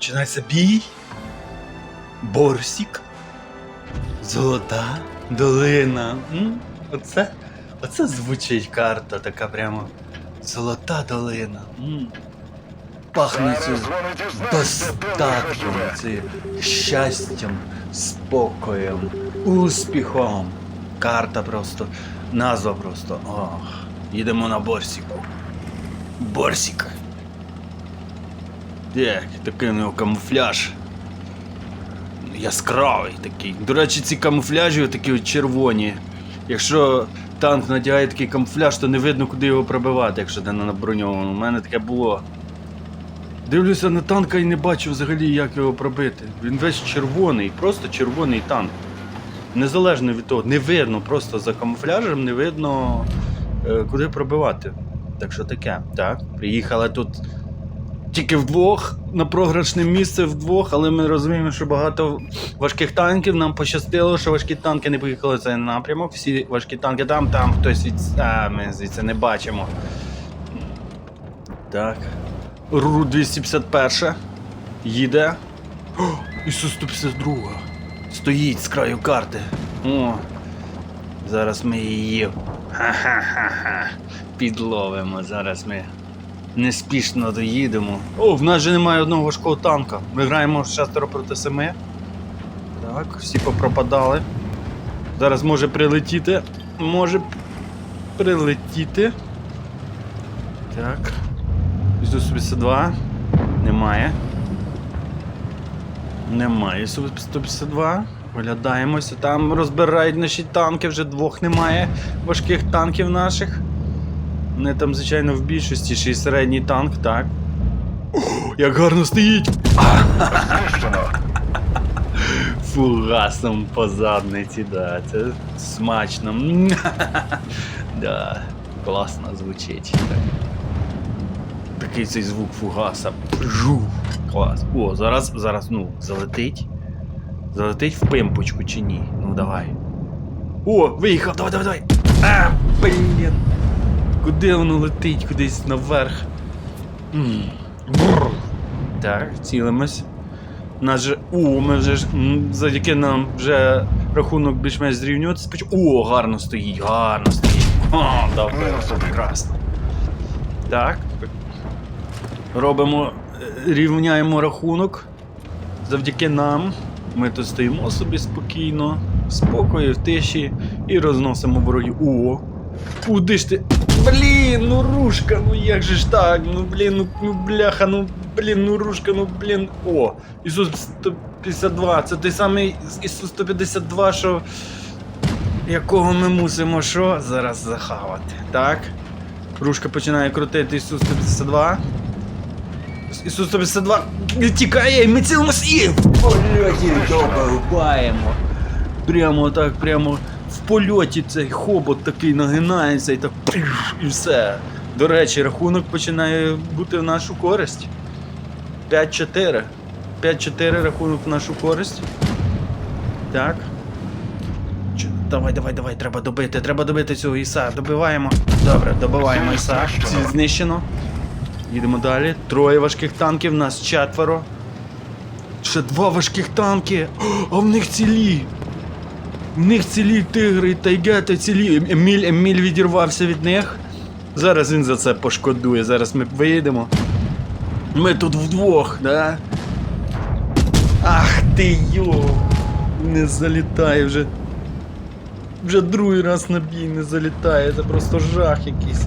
Починається бій. Борсік. Золота долина. М? Оце, оце звучить карта така прямо. Золота долина. М. Це достатком, щастям, спокоєм, успіхом. Карта просто, назва просто. Ох, їдемо на Борсіку. Борсік. Так, такий у нього камуфляж. Яскравий такий. До речі, ці камуфляжі такі червоні. Якщо танк надягає такий камуфляж, то не видно, куди його пробивати, якщо не на броньованому. У мене таке було. Дивлюся на танка і не бачу взагалі, як його пробити. Він весь червоний, просто червоний танк. Незалежно від того, не видно, просто за камуфляжем не видно, е, куди пробивати. Так що таке. Так, приїхали тут тільки вдвох на програшне місце вдвох, але ми розуміємо, що багато важких танків. Нам пощастило, що важкі танки не поїхали в цей напрямок. Всі важкі танки там, там хтось від. А, ми звідси не бачимо. Так. РУ 251 їде. О, Ісу 152 Стоїть з краю карти. О. Зараз ми її. Ха-ха-ха-ха. Підловимо. Зараз ми неспішно доїдемо. О, в нас же немає одного важкого танка. Ми граємо шестеро проти семи. Так, всі попропадали. Зараз може прилетіти. Може прилетіти. Так. Су-152. Немає. Немає Су-152. Оглядаємося. Там розбирають наші танки, вже двох немає важких танків наших. Вони там, звичайно, в більшості ще й середній танк, так. О, як гарно стоїть! Фугасом по задниці, да, це смачно. Да, класно звучить. Такий цей звук фугаса. Жух, клас. О, зараз, зараз, ну, залетить. Залетить в пимпочку чи ні? Ну давай. О, виїхав, давай, давай, давай. А, блін. Куди воно летить? Кудись наверх. М, бррр. Так, цілимось. Нас же. О, ми вже ж. Завдяки нам вже рахунок більш-менш зрівнюватися. О, гарно стоїть, гарно стоїть. О, добре, прекрасно. Так. Робимо. е, Рівняємо рахунок. Завдяки нам. Ми тут стоїмо собі спокійно, в спокої, в тиші і розносимо ворогів. О! Куди ж ти? Блін, ну рушка, ну як же ж так? Ну блін, ну, ну бляха, ну блін, ну рушка, ну блін. О, Ісус 152, це той самий Ісус 152, що. Якого ми мусимо що зараз захавати. Так. Рушка починає крутити Ісус 152. Ісус 152 тікає, і ми цілимось і в польоті добиваємо. Прямо так, прямо в польоті цей хобот такий нагинається і так і все. До речі, рахунок починає бути в нашу користь. 5-4. 5-4 рахунок в нашу користь. Так. Ч- Давай, давай, давай, треба добити, треба добити цього Іса. Добиваємо. Добре, добиваємо Іса. Всі знищено. Їдемо далі. Троє важких танків, нас четверо. Ще два важких танки. А в них цілі. В них цілі тигри, тайгети цілі. Ем- Еміль, Еміль відірвався від них. Зараз він за це пошкодує. Зараз ми виїдемо. Ми тут вдвох, да? Ах ти йо! Не залітає вже. Вже другий раз на бій не залітає. Це просто жах якийсь.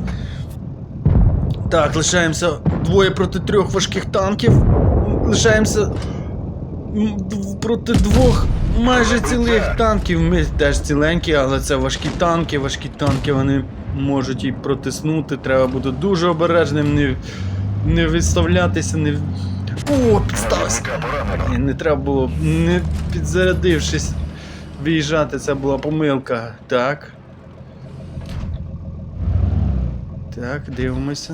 Так, лишаємося двоє проти трьох важких танків. Лишаємося проти двох майже цілих танків. Ми теж ціленькі, але це важкі танки. Важкі танки вони можуть і протиснути. Треба бути дуже обережним, не, не виставлятися, не. О! Виробника. Ні, не треба було, не підзарядившись, виїжджати, це була помилка. Так. Так, дивимося.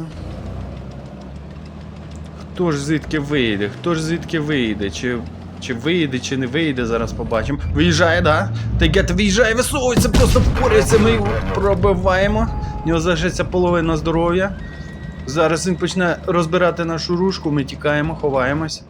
Хто ж звідки вийде? Хто ж звідки вийде? Чи, чи вийде, чи не вийде, зараз побачимо. Виїжджає, да? Тайгет виїжджає, висовується, просто впорюється, ми його пробиваємо. В нього залишиться половина здоров'я. Зараз він почне розбирати нашу ружку, ми тікаємо, ховаємось.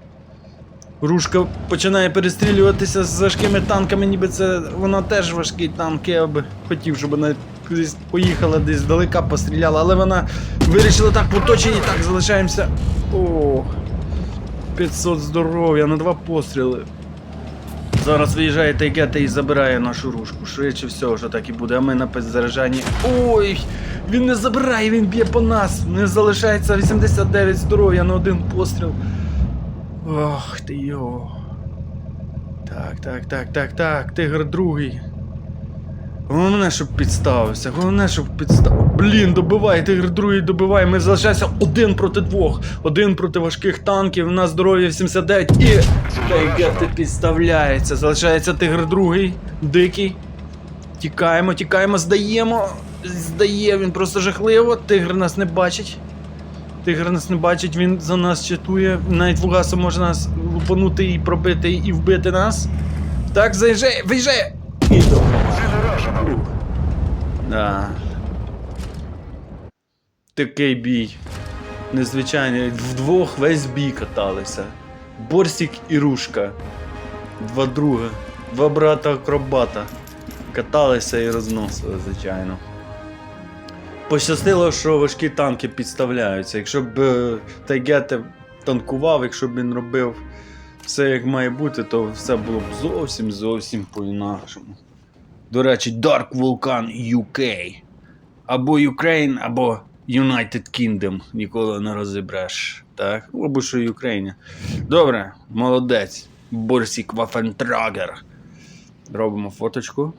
Рушка починає перестрілюватися з важкими танками, ніби це вона теж важкий танк. Я би хотів, щоб вона кудись поїхала, десь здалека постріляла, але вона вирішила так в оточенні, так залишаємося. О, 500 здоров'я на два постріли. Зараз виїжджає Тайгета і забирає нашу рушку. Швидше всього, що так і буде, а ми на підзаряджанні. Ой! Він не забирає, він б'є по нас. Не залишається 89 здоров'я на один постріл. Ох ти йо. Так, так, так, так, так, тигр другий. Головне, щоб підставився, головне, щоб підстав. Блін, добивай, тигр другий добивай. Ми залишаємося один проти двох. Один проти важких танків, у нас здоров'я 79 і. Тайгети підставляється. Залишається тигр другий, дикий. Тікаємо, тікаємо, здаємо. Здає, він просто жахливо. Тигр нас не бачить. Тигр нас не бачить, він за нас чатує. Навіть Вугасом може нас лупанути і пробити і вбити нас. Так, заїжджає, виїжджає! І добре. Да. Такий бій. Незвичайний. Вдвох весь бій каталися. Борсік і Рушка. Два друга. Два брата акробата. Каталися і розносили, звичайно. Пощастило, що важкі танки підставляються. Якщо б е, Тайгете танкував, якщо б він робив все як має бути, то все було б зовсім зовсім по-інакшому. До речі, Dark Vulcan UK. Або Ukraine, або United Kingdom. Ніколи не розібреш. Так? Або що Україна. Добре, молодець. Борсік Вафентрагер. Робимо фоточку.